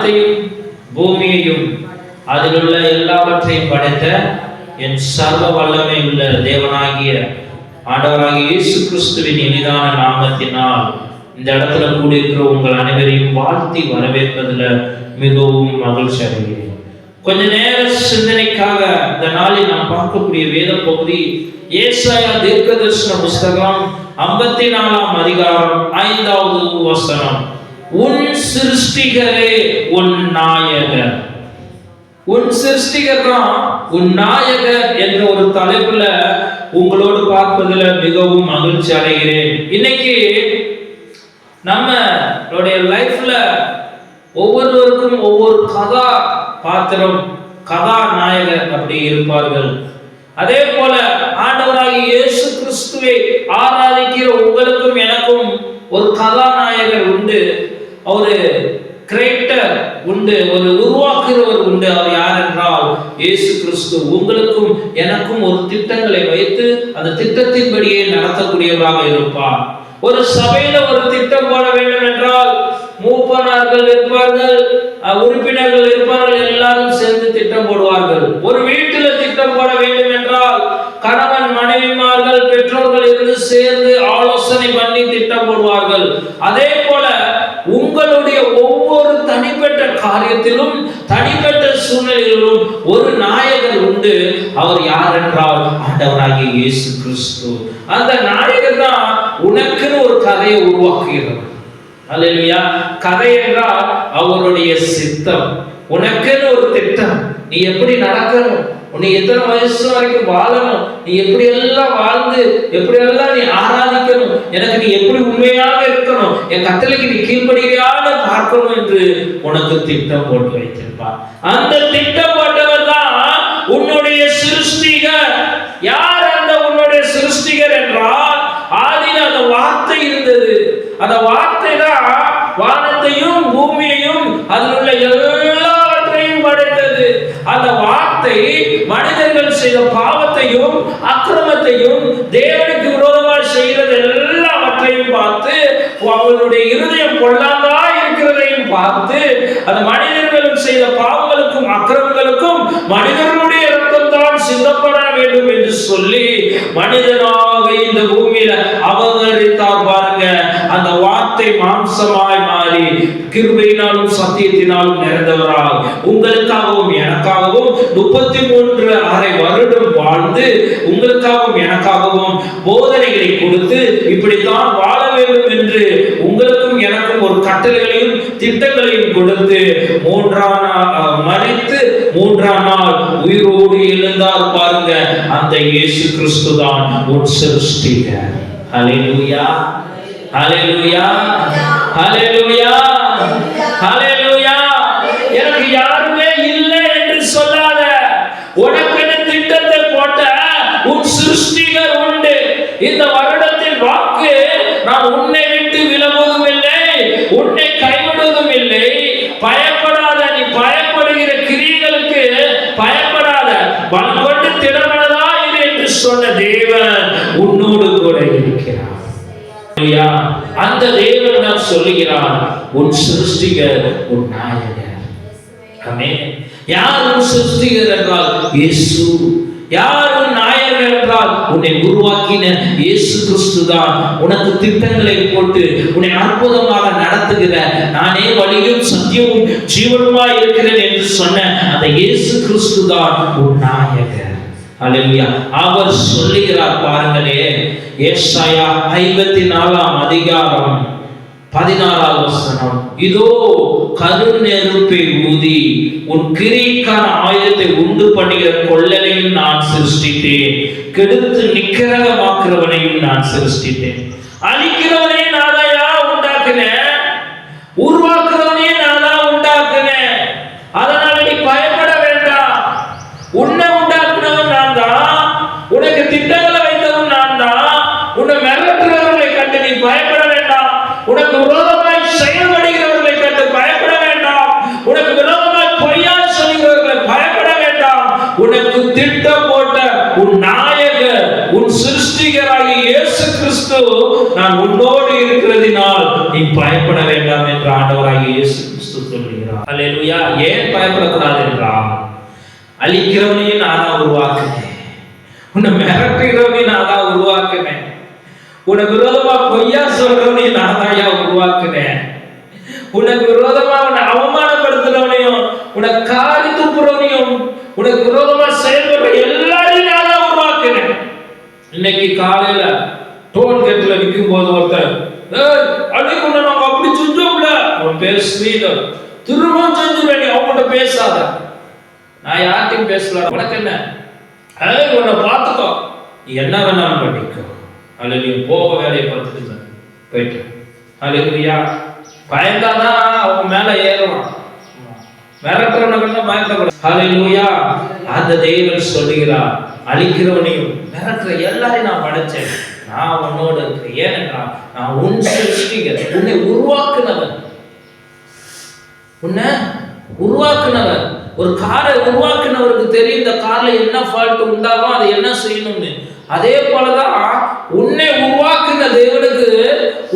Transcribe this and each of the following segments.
வானத்தையும் பூமியையும் அதில் உள்ள எல்லாவற்றையும் படைத்த என் சர்வ வல்லமை உள்ள தேவனாகிய ஆண்டவராகிய இயேசு கிறிஸ்துவின் இனிதான நாமத்தினால் இந்த இடத்துல கூடியிருக்கிற உங்கள் அனைவரையும் வாழ்த்தி வரவேற்பதில் மிகவும் மகிழ்ச்சி அடைகிறேன். கொஞ்ச நேர சிந்தனைக்காக இந்த நாளில் நாம் பார்க்கக்கூடிய வேத பகுதி ஏசாயா தீர்க்கதர்சன புஸ்தகம் ஐம்பத்தி நாலாம் அதிகாரம் ஐந்தாவது வசனம். உன் சிருஷ்டிகரே உன் நாயகர். உன் சிருஷ்டிகர் தான் உன் நாயகர் என்ற ஒரு தலைப்புல உங்களோடு பார்ப்பதில் மிகவும் மகிழ்ச்சி அடைகிறேன். இன்னைக்கு நம்மளுடைய லைஃப்ல ஒவ்வொருவருக்கும் ஒவ்வொரு கதா பாத்திரம் கதாநாயகர் அப்படி இருப்பார்கள். அதே போல ஆண்டவராகிய இயேசு கிறிஸ்துவை ஆராதிக்கிற உங்களுக்கும் எனக்கும் ஒரு கதாநாயகர் உண்டு. ஒரு கிரேட்டர் உண்டு ஒரு உருவாக்குகிறவர் உண்டு அவர் யார் என்றால் இயேசு கிறிஸ்து. உங்களுக்கும் எனக்கும் ஒரு திட்டங்களை வைத்து அந்த திட்டத்தின்படியே நடத்தக்கூடியவராக இருப்பார். ஒரு சபையில ஒரு திட்டம் போட வேண்டும் என்றால் மூப்பனார்கள் இருப்பார்கள் உறுப்பினர்கள் இருப்பார்கள் எல்லாரும் சேர்ந்து திட்டம் போடுவார்கள். ஒரு வீட்டில திட்டம் போட வேண்டும் என்றால் கணவன் மனைவிமார்கள் பெற்றோர்கள் இருந்து சேர்ந்து ஆலோசனை பண்ணி திட்டம் போடுவார்கள் அதே போல உங்களுடைய ஒவ்வொரு தனிப்பட்ட காரியத்திலும் தனிப்பட்ட சூழ்நிலையிலும் ஒரு நாயகர் உண்டு. அவர் யார் என்றால் ஆண்டவராகிய இயேசு கிறிஸ்து. அந்த நாயகர் தான் உனக்குன்னு ஒரு கதையை உருவாக்குகிறார் அல்லையா கதை என்றால் அவருடைய சித்தம். உனக்குன்னு ஒரு திட்டம். நீ எப்படி நடக்கணும்? உன்னை எத்தனை வயசு வரைக்கும் வாழணும்? நீ எப்படி எல்லாம் வாழ்ந்து எப்படி எல்லாம் நீ ஆராதிக்கணும்? எனக்கு நீ எப்படி உண்மையாக இருக்கணும்? என் கத்தலைக்கு நீ கீழ்படியாத பார்க்கணும் என்று உனக்கு திட்டம் போட்டு வைத்திருப்பார். அந்த திட்டம் போட்டவர் தான் உன்னுடைய சிருஷ்டி யார் அந்த உன்னுடைய சிருஷ்டிகர் என்றால் ஆதியில் அந்த வார்த்தை இருந்தது அந்த வார்த்தை தான் வானத்தையும் பூமியையும் அதில் உள்ள எல்லாவற்றையும் படைத்தது அந்த வார்த்தை மனிதர்கள் செய்த பாவத்தையும் அக்கிரமத்தையும் தேவனுக்கு விரோதமாக செய்கிறது எல்லாவற்றையும் பார்த்து அவர்களுடைய இருதயம் பொல்லாதா இருக்கிறதையும் பார்த்து அந்த மனிதர்களும் செய்த பாவங்களுக்கும் அக்கிரமங்களுக்கும் மனிதர்களுடைய ரத்தம் தான் சிந்தப்பட வேண்டும் என்று சொல்லி மனிதனாக இந்த பூமியில அவதரித்தார் பாருங்க. அந்த வார்த்தை மாம்சமாய் மாறி கிருபையினாலும் சத்தியத்தினாலும் நிறைந்தவராக உங்களுக்காகவும் எனக்காகவும் முப்பத்தி மூன்று அரை வருடம் வாழ்ந்து உங்களுக்காகவும் எனக்காகவும் போதனைகளை கொடுத்து இப்படித்தான் வாழ வேண்டும் என்று உங்களுக்கும் எனக்கும் ஒரு கட்டளைகளையும் திட்டங்களையும் கொடுத்து மூன்றாம் நாள் அஹ், மூன்றாம் நாள் உயிரோடு எழுந்தார் பாருங்க. அந்த இயேசு கிறிஸ்து தான் உன் சிருஷ்டிக ஹalleluya. ஹalleluya ஹalleluya ஹalleluya எனக்கு யாருமே இல்லை என்று சொல்லாத உனக்கு திட்டத்தை போட்ட உன் சிருஷ்டிகர் உண்டு. இந்த வருடத்தின் வாக்கு நான் உன்னை விட்டு விலகுவதும் இல்லை உன்னை கைவிடுவதும் இல்லை பயப்படாத நீ பயப்படுகிற கிரியைகளுக்கு பயப்படாத பலம் கொண்டு திடமனதா இது என்று சொன்ன தேவன் உன்னோடு கூட இருக்கிறார். அந்த தேவன் நான் சொல்லுகிறான்? உன் சிருஷ்டிகர் உன் நாயகர். ஆமென் யார் உன் சிருஷ்டிகர் என்றால்? இயேசு. யார் உன் நாயகர் என்றால்? உன்னை உருவாக்கின இயேசு கிறிஸ்து தான். உனக்கு திட்டங்களை போட்டு உன்னை அற்புதமாக நடத்துகிற நானே வழியும் சத்தியமும் ஜீவனுமாய் இருக்கிறேன் என்று சொன்ன அந்த இயேசு கிறிஸ்து தான் உன் நாயகர். அல்லேலூயா அவர் சொல்லுகிறார் பாருங்களே ஏசாயா ஐம்பத்தி நாலாம் அதிகாரம் பதினாறாம் வசனம். இதோ கருநெருப்பை ஊதி உன் கிரிக்கான ஆயுதத்தை உண்டு பண்ணுகிற கொள்ளனையும் நான் சிருஷ்டித்தேன். கெடுத்து நிக்கிரகமாக்குறவனையும் நான் சிருஷ்டித்தேன். அழிக்கிறவனை நாதையா உண்டாக்குனேன் உருவாக்குறவனே நான் தான் உண்டாக்குனேன் அதனால நீ பயப்பட வேண்டாம் உன்னை உண்டாக்குனவன் நான் தான் உனக்கு திட்டங்களை வைத்தவன் நான் தான் உன்னை மிரட்டுறவர்களை கண்டு நீ பயப்பட வேண்டாம் உனக்கு விரோதமாய் செயல்படுகிறவர்களை கண்டு பயப்பட வேண்டாம் உனக்கு விரோதமாய் பொய்யா சொல்கிறவர்களை பயப்பட வேண்டாம் உனக்கு திட்டம் போட்ட உன் நாயகர் உன் சிருஷ்டிகராகிய இயேசு கிறிஸ்து நான் உன்னோடு இருக்கிறதினால் நீ பயப்பட வேண்டாம் என்று ஆண்டவராகிய இயேசு கிறிஸ்து சொல்கிறார் அல்லேலூயா ஏன் பயப்படக்கூடாது என்றால் அழிக்கிறவனையும் நான் தான் உருவாக்குனேன் உன்னை மிரட்டுகிறவனையும் நான் தான் உருவாக்குனேன் உனக்கு விரோதமா பொய்யா சொல்றவனையும் நான் தான் உருவாக்குனேன் உனக்கு விரோதமா உன்னை அவமானப்படுத்துறவனையும் உனக்கு காரி துப்புறவனையும் உனக்கு விரோதமா செயல்படுற எல்லாரையும் நான் தான் உருவாக்குனேன் இன்னைக்கு காலையில டோல் கேட்ல நிற்கும் போது ஒருத்தர் "ஏய், அன்னைக்கு உன்னை நாங்க அப்படி செஞ்சோம்ல. அவன் பேர் ஸ்ரீதர். திரும்பவும் செஞ்சுருவேன் நீ அவங்ககிட்ட பேசாத. நான் யார்கிட்டயும் பேசல உனக்கு என்ன? ஏய் உன்னை பார்த்துக்கோ. நீ என்ன வேணாலும் பண்ணிக்கோ. அல்ல நீ போக வேலையை பார்த்துட்டு போயிட்டு அல்லையா பயந்தாதான் அவன் மேல ஏறுவான். மிரட்டுறவனுக்கு பயப்படக்கூடாது. ஹalleluya. அந்த தேவன் சொல்லுகிறார். அழிக்கிறவனையும் மிரட்டுற எல்லாரையும் நான் படைச்சேன். நான் உன்னோட இருக்கிறேன். ஏனென்றால் நான் உன் சிருஷ்டிகர் உன்னை உருவாக்குனவன் உன்னை உருவாக்குனவர். ஒரு காரை உருவாக்குனவருக்கு தெரியும் இந்த கார்ல என்ன ஃபால்ட் உண்டாகும் அதை என்ன செய்யணும்னு. அதே போலதான் உன்னை உருவாக்குன தேவனுக்கு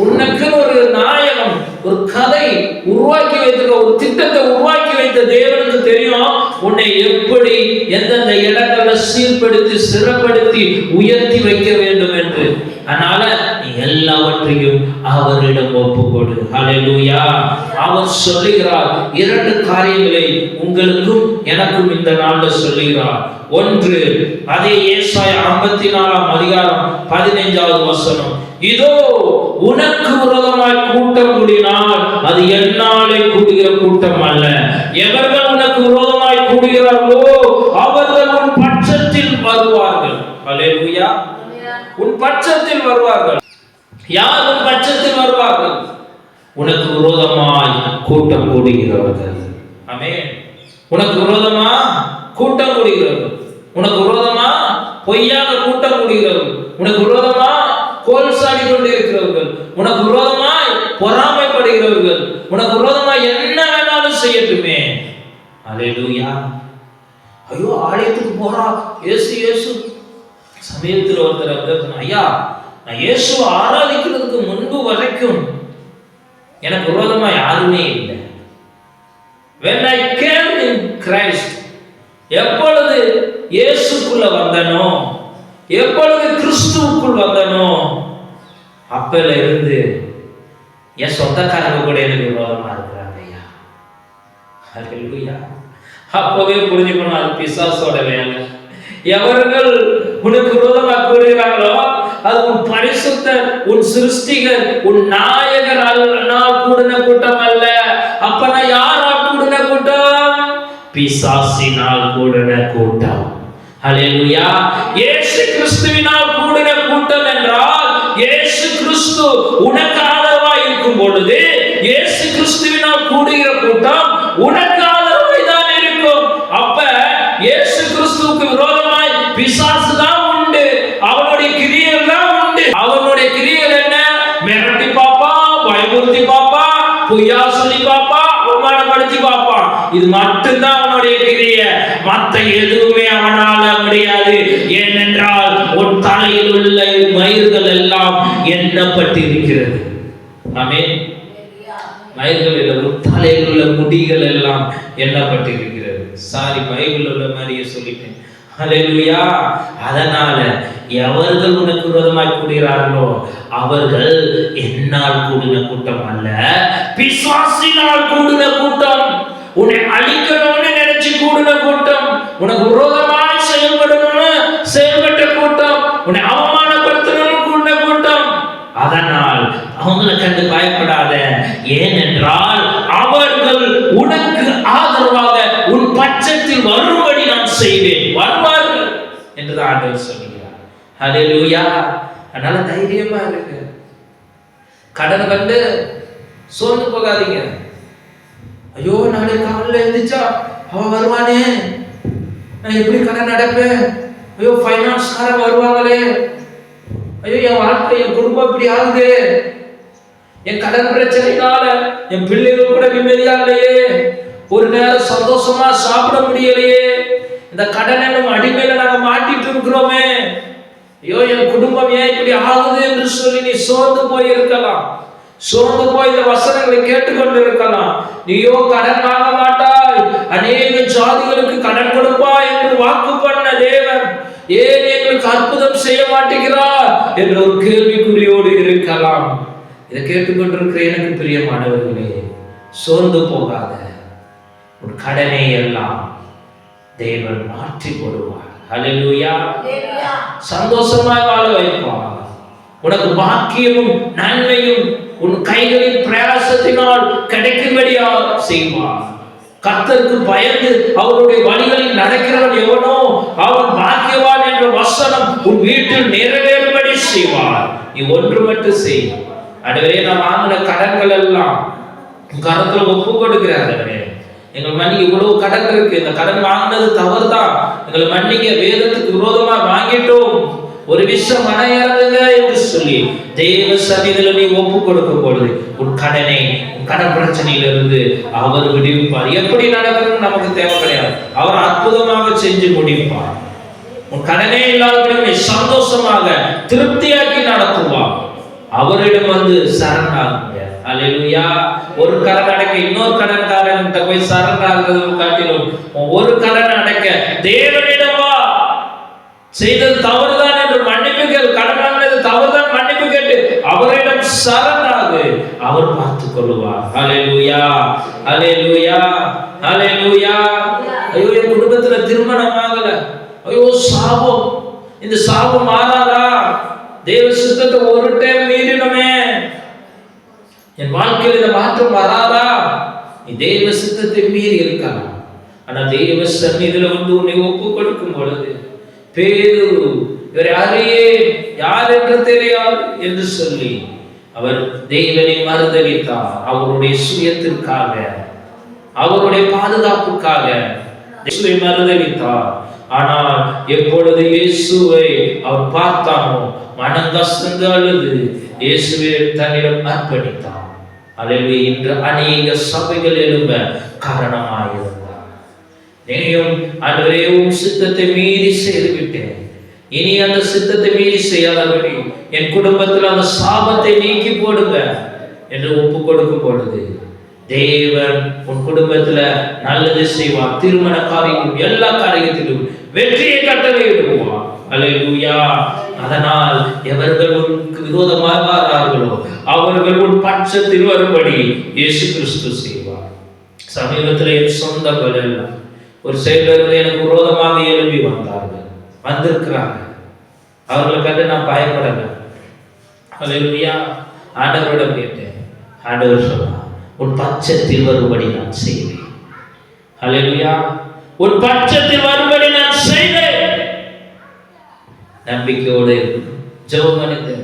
உனக்குன்னு ஒரு நாயகம் ஒரு கதை உருவாக்கி வைத்திருக்க ஒரு திட்டத்தை உருவாக்கி வைத்த தேவனுக்கு தெரியும். உன்னை எப்படி எந்தெந்த இடங்களை சீர்படுத்தி சிறப்படுத்தி உயர்த்தி வைக்க வேண்டும் என்று. அதனால நீ எல்லாவற்றையும் அவரிடம் ஒப்பு கொடு அலையூயா அவர் சொல்லுகிறார் இரண்டு காரியங்களை உங்களுக்கும் எனக்கும் இந்த நாளில் சொல்லுகிறார். ஒன்று அதே ஏசாய ஐம்பத்தி நாலாம் அதிகாரம் பதினைஞ்சாவது வசனம். இதோ உனக்கு விரோதமாய் கூட்டம் கூடினால் அது என்னாலே கூடுகிற கூட்டம் அல்ல. எவர்கள் உனக்கு விரோதமாய் கூடுகிறார்களோ அவர்கள் உன் பட்சத்தில் வருவார்கள். ஹalleluya உன் பட்சத்தில் வருவார்கள். யார் உன் பட்சத்தில் வருவார்கள்? உனக்கு விரோதமாய் கூட்டம் கூடுகிறவர்கள். அமே உனக்கு விரோதமா? கூட்டம் கூடுகிறவர்கள். உனக்கு விரோதமா? பொய்யாக கூட்டம் கூடுகிறவர்கள். உனக்கு விரோதமா? கோல் கொண்டிருக்கிறவர்கள் உனக்கு விரோதமாய் பொறாமைப்படுகிறவர்கள் உனக்கு விரோதமாய் என்ன வேணாலும் செய்யட்டுமே. அல்லேலூயா ஐயோ ஆலயத்துக்கு போறா. ஏசு ஏசு. சமயத்தில் ஒருத்தர் வந்து ஐயா நான் இயேசுவை ஆராதிக்கிறதுக்கு முன்பு வரைக்கும் எனக்கு விரோதமா யாருமே இல்லை. When I came in Christ எப்பொழுது இயேசுக்குள்ள வந்தனோ எப்பொழுது கிறிஸ்துவுக்குள் வந்தனோ அப்பல இருந்து என் சொந்தக்காரங்க கூட எனக்கு விரோதமா இருக்கிறாங்க ஐயா. ஹalleluya அப்பவே புரிஞ்சுக்கணும் அது பிசாசோட வேலை. எவர்கள் உனக்கு விரோதமாக கூறுகிறார்களோ அது உன் பரிசுத்தர் உன் சிருஷ்டிகர் உன் நாயகர் அல்லனால் கூடின கூட்டம் அல்ல. அப்பனா யாரால் கூடின கூட்டம்? பிசாசினால் கூடின கூட்டம். அலையா ஏசு கிறிஸ்துவினால் கிறிஸ்து உனக்கு ஆதரவா இருக்கும் பொழுது இயேசு கிறிஸ்துவினால் கூடுகிற கூட்டம் உனக்கு ஆதரவாய் தான் இருக்கும். அப்ப இயேசு கிறிஸ்துவுக்கு விரோதமாய் பிசாசு தான் உண்டு. அவனுடைய கிரியல் தான் உண்டு. அவனுடைய கிரியல் என்ன? மிரட்டி பாப்பா பயமுறுத்தி பாப்பா பொய்யா சொல்லி இது மட்டும்தான் அவனுடைய கிரிய. மத்த எதுவுமே அவனால முடியாது. ஏனென்றால் உன் தலையில் உள்ள மயிர்கள் எல்லாம் எண்ணப்பட்டிருக்கிறது. ஆமே மயிர்கள் இல்லை உன் தலையில் உள்ள முடிகள் எல்லாம் எண்ணப்பட்டிருக்கிறது. சாரி பைபிள் உள்ள மாதிரியே சொல்லிட்டேன். அலையா அதனால எவர்கள் உனக்கு விரோதமாய் கூடுகிறார்களோ அவர்கள் என்னால் கூடின கூட்டம் அல்ல. பிசாசினால் கூடின கூட்டம். உன்னை அழிக்கணும்னு நினைச்சு கூடின கூட்டம் உனக்கு விரோதமாய் செயல்படணும்னு செயல்பட்ட கூட்டம் உன்னை அவமானப்படுத்தணும்னு கூடின கூட்டம். அதனால் அவங்களை கண்டு பயப்படாத ஏனென்றால் அவர்கள் உனக்கு ஆதரவாக உன் பட்சத்தில் வரும்படி நான் செய்வேன். வருவார்கள் என்றுதான் ஆண்டவர் சொல்லுகிறார். ஹalleluya அதனால தைரியமா இருக்கு கடன் கண்டு சோர்ந்து போகாதீங்க. ஐயோ நாளை காலையில் எழுந்திரிச்சா அவன் வருவானே. நான் எப்படி கடன் நடப்பேன்? ஐயோ ஃபைனான்ஸ்காரன் வருவாங்களே. ஐயோ என் வாழ்க்கை என் குடும்பம் இப்படி ஆகுது. என் கடன் பிரச்சனைனால என் பிள்ளைகள் கூட நிம்மதியா இல்லையே. ஒரு நேரம் சந்தோஷமா சாப்பிட முடியலையே. இந்த கடன் நம்ம அடிமையில நாங்க மாட்டிட்டு இருக்கிறோமே. ஐயோ என் குடும்பம் ஏன் இப்படி ஆகுது என்று சொல்லி நீ சோர்ந்து போயிருக்கலாம். சோர்ந்து போய் இந்த வசனங்களை கேட்டுக்கொண்டு இருக்கலாம் நீயோ கடன் வாங்க மாட்டாய். அநேக ஜாதிகளுக்கு கடன் கொடுப்பாய் என்று வாக்கு பண்ண தேவன். ஏன் எங்களுக்கு அற்புதம் செய்ய மாட்டேங்கிறார் என்ற ஒரு கேள்விக்குறியோடு இருக்கலாம். இதை கேட்டுக்கொண்டிருக்கிற எனக்கு பிரியமானவர்களே சோர்ந்து போகாத உன் கடனை எல்லாம் தேவன் மாற்றி போடுவார். ஹalleluya. சந்தோஷமாய் வாழ வைப்பார். உனக்கு பாக்கியமும் நன்மையும் உன் கைகளின் பிரயாசத்தினால் கிடைக்கும்படியாக செய்வார் கத்தருக்கு பயந்து அவருடைய வழிகளில் நடக்கிறவன் எவனோ அவன் பாக்கியவான் என்ற வசனம் உன் வீட்டில் நிறைவேறும்படி செய்வார் நீ ஒன்று மட்டும் செய். அடுவே நான் வாங்கின கடன்கள் எல்லாம் உன் கரத்துல ஒப்பு கொடுக்கிறார் எங்கள் மன்னி இவ்வளவு கடன் இருக்கு. இந்த கடன் வாங்கினது தவறுதான். எங்களை மன்னிங்க வேதத்துக்கு விரோதமா வாங்கிட்டோம். ஒரு விஷயம் மனையாதுங்க என்று சொல்லி தேவ சன்னிதில நீ ஒப்பு கொடுக்கும் பொழுது உன் கடனை உன் கடன் பிரச்சனையிலிருந்து அவர் விடுவிப்பார். எப்படி நடக்கணும் நமக்கு தேவை கிடையாது. அவர் அற்புதமாக செஞ்சு முடிப்பார். உன் கடனே இல்லாதபடி சந்தோஷமாக திருப்தியாக்கி நடத்துவார். அவரிடம் வந்து சரணாகுங்க. அல்லேலூயா ஒரு கடன் அடைக்க இன்னொரு கடன்காரன்கிட்ட போய் சரணாகிறது காட்டிலும் ஒரு கடன் அடைக்க தேவனிடமா வா. செய்தது தவறு என்று மன்னிப்பு கேள் கடன் வாங்கினது தவறுதான் மன்னிப்பு கேட்டு அவரிடம் சரணாகு. அவர் பார்த்துக் கொள்ளுவார். அலையூயா அலையூயா அலையூயா ஐயோ என் குடும்பத்துல திருமணம் ஆகல. ஐயோ சாபம். இந்த சாபம் மாறாதா? தேவ சித்தத்தை ஒரு டைம் மீறினமே. என் வாழ்க்கையில் இந்த மாற்றம் வராதா? நீ தெய்வ சித்தத்தை மீறி இருக்கலாம் ஆனா தெய்வ சந்நிதியில வந்து உன்னை ஒப்பு கொடுக்கும் பொழுது பேரு இவரை அறியே யார் என்று தெரியாது என்று சொல்லி அவர் தெய்வனை மறுதளித்தார் அவருடைய சுயத்திற்காக அவருடைய பாதுகாப்புக்காக மறுதளித்தார் ஆனால் எப்பொழுது இயேசுவை அவர் பார்த்தானோ மனம் கசந்து அழுது இயேசுவை தன்னிடம் அர்ப்பணித்தார் அல்லது இன்று அநேக சபைகள் எழும்ப காரணமாயிருந்தார். நீயும் அன்றைய சித்தத்தை மீறி செய்துவிட்டேன். இனி அந்த சித்தத்தை மீறி செய்யாதபடி என் குடும்பத்தில் அந்த சாபத்தை நீக்கி போடுங்க என்று ஒப்பு கொடுக்கும் பொழுது தேவன் உன் குடும்பத்துல நல்லது செய்வார் திருமண காரியம் எல்லா காரியத்திலும் வெற்றியை கட்டளையிடுவார் அல்லேலூயா. அதனால் எவர்கள் உனக்கு விரோதமாக வாரார்களோ அவர்கள் உன் பட்சத்தில் வரும்படி இயேசு கிறிஸ்து செய்வார். சமீபத்தில் என் சொந்த எல்லாம் ஒரு செயலர்கள் எனக்கு விரோதமாக எழுப்பி வந்தார்கள். வந்திருக்கிறாங்க. அவர்களை கண்டு நான் பயப்படலை. அல்லேலூயா ஆண்டவரிடம் கேட்டேன். ஆண்டவர் சொன்னார் உன் பட்சத்தில் வரும்படி நான் செய்வேன். அலையா உன் பட்சத்தில் வரும்படி நான் செய்வேன். நம்பிக்கையோடு ஜெபம்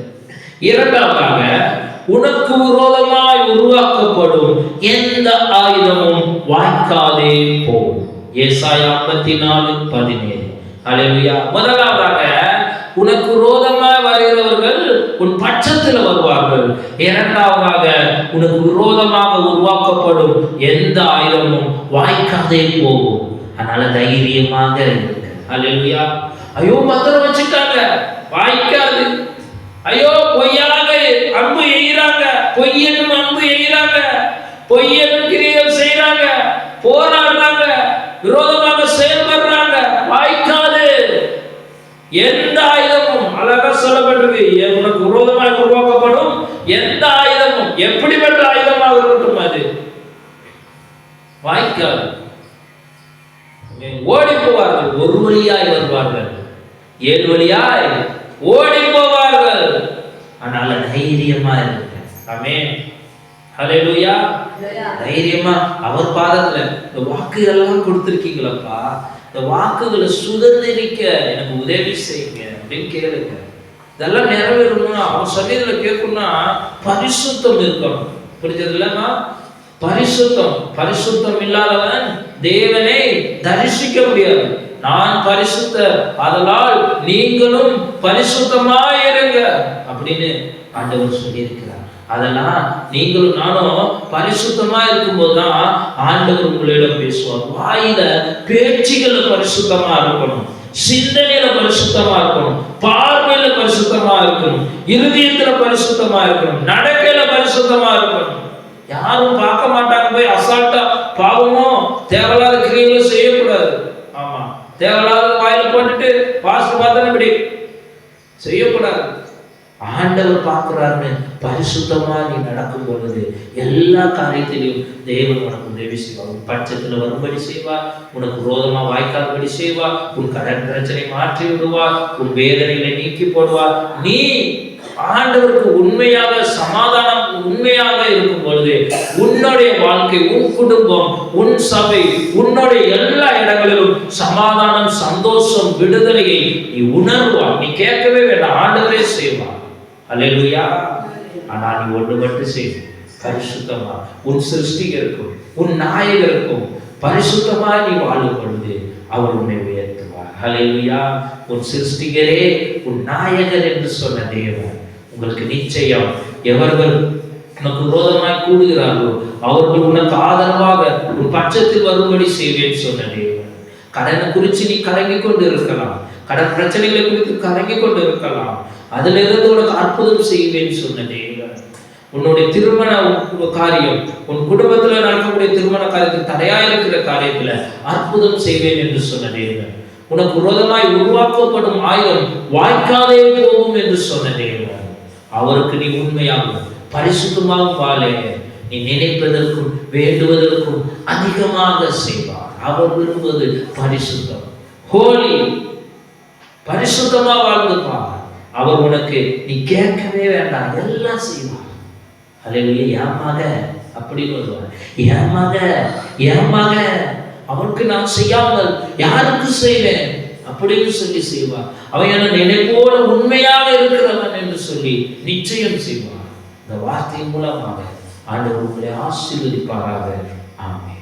இரண்டாவதாக உனக்கு விரோதமாய் உருவாக்கப்படும் எந்த ஆயுதமும் வாய்க்காதே போகும். ஏசாயா ஐம்பத்தி நாலு பதினேழு. அலையா முதலாவதாக உனக்கு விரோதமாய் வருகிறவர்கள் உன் பட்சத்தில் வருவார்கள். இரண்டாவதாக உனக்கு விரோதமாக உருவாக்கப்படும் எந்த ஆயுதமும் வாய்க்காதே போகும். அதனால தைரியமாக இருங்க. அலையா ஐயோ மந்திரம் வச்சுட்டாங்க. வாய்க்காது. ஐயோ பொய்யாக அன்பு எய்கிறாங்க. பொய்யனும் அன்பு எய்கிறாங்க. பொய்யனும் கிரியல் செய்யறாங்க போராடுறாங்க. விரோதம் செயல்படுறாங்க வாய்க்காது எந்த ஆயுதமும் அழகா சொல்லப்பட்டிருக்கு எ- உனக்கு விரோதமாக உருவாக்கப்படும் எந்த ஆயுதமும் எப்படிப்பட்ட ஆயுதமாக இருக்கட்டும் அது? வாய்க்காது ஓடி போவார்கள் ஒரு வழியாய் வருவார்கள். ஏழு வழியாய் ஓடி போவார்கள். அதனால தைரியமா இருங்க. ஹalleluya. தைரியமா அவர் பாதத்துல இந்த வாக்குகள் எல்லாம் கொடுத்திருக்கீங்களப்பா. இந்த வாக்குகளை சுதந்திரிக்க எனக்கு உதவி செய்யுங்க அப்படின்னு கேளுங்க. இதெல்லாம் நிறைவேறணும்னா அவன் சமயத்துல கேட்கணும்னா பரிசுத்தம் இருக்கணும். புரிஞ்சது இல்லைன்னா பரிசுத்தம். பரிசுத்தம் இல்லாதவன் தேவனை தரிசிக்க முடியாது. நான் பரிசுத்த அதனால் நீங்களும் பரிசுத்தமாயிருங்க அப்படின்னு ஆண்டவர் சொல்லியிருக்கிறார். அதெல்லாம் நீங்களும் நானும் பரிசுத்தமா இருக்கும்போது தான் ஆண்டவர் உங்களிடம் பேசுவார். வாயில பேச்சுகள் பரிசுத்தமா இருக்கணும். சிந்தனையில பரிசுத்தமா இருக்கணும். பார்வையில பரிசுத்தமா இருக்கணும். இருதயத்துல பரிசுத்தமா இருக்கணும். நடக்கையில பரிசுத்தமா இருக்கணும். யாரும் பார்க்க மாட்டாங்க. போய் அசால்ட்டா பாவமோ தேவையில்லாத கிரியைகளும் செய்யக்கூடாது. ஆமா. தேவையில்லாத வாயில போட்டுட்டு பாஸ்ட் பார்த்தா இப்படி செய்யக்கூடாது. ஆண்டவர் பார்க்கிறாருன்னு பரிசுத்தமா நீ நடக்கும் பொழுது எல்லா காரியத்திலையும் தேவன் உனக்கு உதவி செய்வார். உன் பட்சத்துல வரும்படி செய்வார் உனக்கு விரோதமாக வாய்க்காதபடி செய்வார் உன் கடன் பிரச்சனை மாற்றி விடுவார் உன் வேதனைகளை நீக்கி போடுவார். நீ ஆண்டவருக்கு உண்மையாக சமாதானம் உண்மையாக இருக்கும் பொழுது உன்னுடைய வாழ்க்கை உன் குடும்பம் உன் சபை உன்னுடைய எல்லா இடங்களிலும் சமாதானம் சந்தோஷம் விடுதலையை நீ உணர்வாய். நீ கேட்கவே வேண்டாம் ஆண்டவரே செய்வா அல்லா ஆனால் நீ ஒன்று மட்டும் செய் பரிசுத்தமா உன் சிருஷ்டிகருக்கும் உன் நாயகருக்கும் பரிசுத்தமா நீ வாழும் பொழுது அவர் உன்னை உயர்த்துவார். ஹலையா உன் சிருஷ்டிகரே உன் நாயகர் என்று சொன்ன தேவன் உங்களுக்கு நிச்சயம் எவர்கள் உனக்கு விரோதமாய் கூடுகிறார்களோ அவர்கள் உனக்கு ஆதரவாக உன் பட்சத்தில் வரும்படி செய்வேன் சொன்ன தேவன். கடனை குறித்து நீ கலங்கி கொண்டு இருக்கலாம் கடன் பிரச்சனைகளை குறித்து கலங்கி கொண்டு இருக்கலாம் அதிலிருந்து உனக்கு அற்புதம் செய்வேன் சொன்ன தேவன். உன்னுடைய திருமண காரியம் உன் குடும்பத்துல நடக்கக்கூடிய திருமண காரியத்தில் தடையா இருக்கிற காரியத்துல அற்புதம் செய்வேன் என்று சொன்ன தேவன். உனக்கு விரோதமாய் உருவாக்கப்படும் ஆயுதம் வாய்க்காதே போகும் என்று சொன்ன தேவன். அவருக்கு நீ உண்மையாகும் பரிசுத்தமாக வாழே. நீ நினைப்பதற்கும் வேண்டுவதற்கும் அதிகமாக செய்வார். அவர் விரும்புவது பரிசுத்தம். ஹோலி பரிசுத்தமா வாழ்ந்துப்பா அவர் உனக்கு நீ கேட்கவே வேண்டாம். எல்லாம் செய்வார். அலையிலேயே ஏமாக அப்படின்னு வருவார் ஏமாக மக அவனுக்கு நான் செய்யாமல் யாருக்கு செய்வேன்? அப்படின்னு சொல்லி செய்வார் அவன் என நினைப்போட உண்மையாக இருக்கிறவன் என்று சொல்லி நிச்சயம் செய்வான். இந்த வார்த்தை மூலமாக ஆண்டவர் உங்களை ஆசீர்வதிப்பாராக. ஆமே